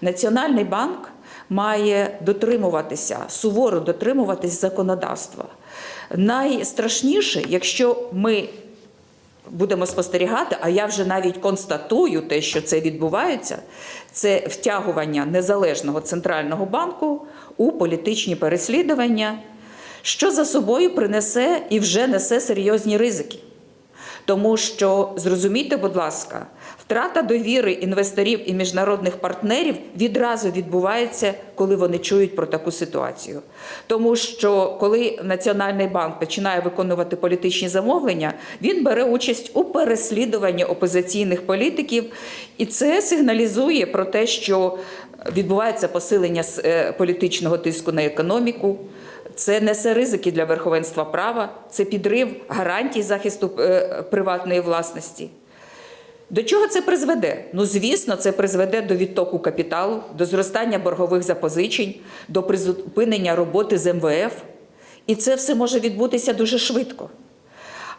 Національний банк має дотримуватися, суворо дотримуватись законодавства. Найстрашніше, якщо ми будемо спостерігати, а я вже навіть констатую те, що це відбувається, це втягування незалежного центрального банку у політичні переслідування, що за собою принесе і вже несе серйозні ризики. Тому що зрозумійте, будь ласка, втрата довіри інвесторів і міжнародних партнерів відразу відбувається, коли вони чують про таку ситуацію. Тому що коли Національний банк починає виконувати політичні замовлення, він бере участь у переслідуванні опозиційних політиків, і це сигналізує про те, що відбувається посилення е, політичного тиску на економіку. Це несе ризики для верховенства права, це підрив гарантій захисту е, приватної власності. До чого це призведе? Ну, звісно, це призведе до відтоку капіталу, до зростання боргових запозичень, до призупинення роботи з МВФ. І це все може відбутися дуже швидко.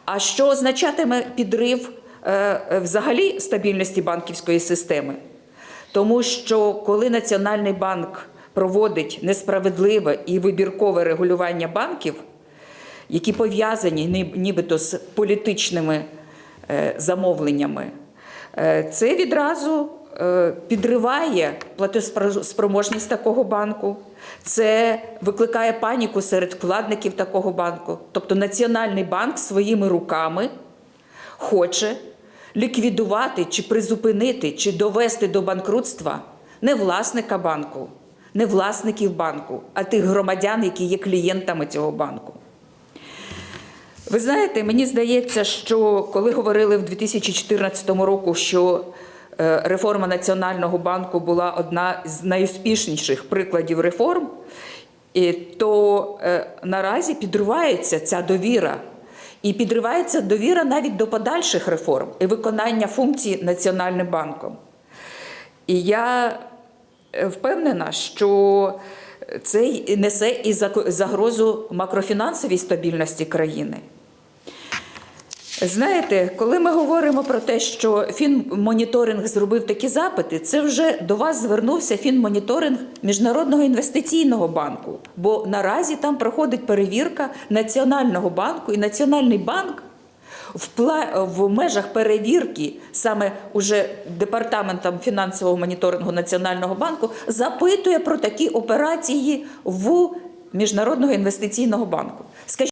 А що означатиме підрив е, е, взагалі стабільності банківської системи? Тому що коли Національний банк проводить несправедливе і вибіркове регулювання банків, які пов'язані нібито з політичними е, замовленнями, це відразу е, підриває платоспроможність такого банку, це викликає паніку серед вкладників такого банку. Тобто Національний банк своїми руками хоче ліквідувати чи призупинити, чи довести до банкрутства не власника банку, не власників банку, а тих громадян, які є клієнтами цього банку. Ви знаєте, мені здається, що коли говорили в 2014 року, що е, реформа Національного банку була одна з найуспішніших прикладів реформ, то е, наразі підривається ця довіра. І підривається довіра навіть до подальших реформ і виконання функцій Національним банком. І я е, впевнена, що це несе і загрозу макрофінансовій стабільності країни. Знаєте, коли ми говоримо про те, що фінмоніторинг зробив такі запити, це вже до вас звернувся фінмоніторинг Міжнародного інвестиційного банку. Бо наразі там проходить перевірка Національного банку, і Національний банк в, пла- в межах перевірки саме уже департаментом фінансового моніторингу Національного банку запитує про такі операції в Міжнародного інвестиційного банку.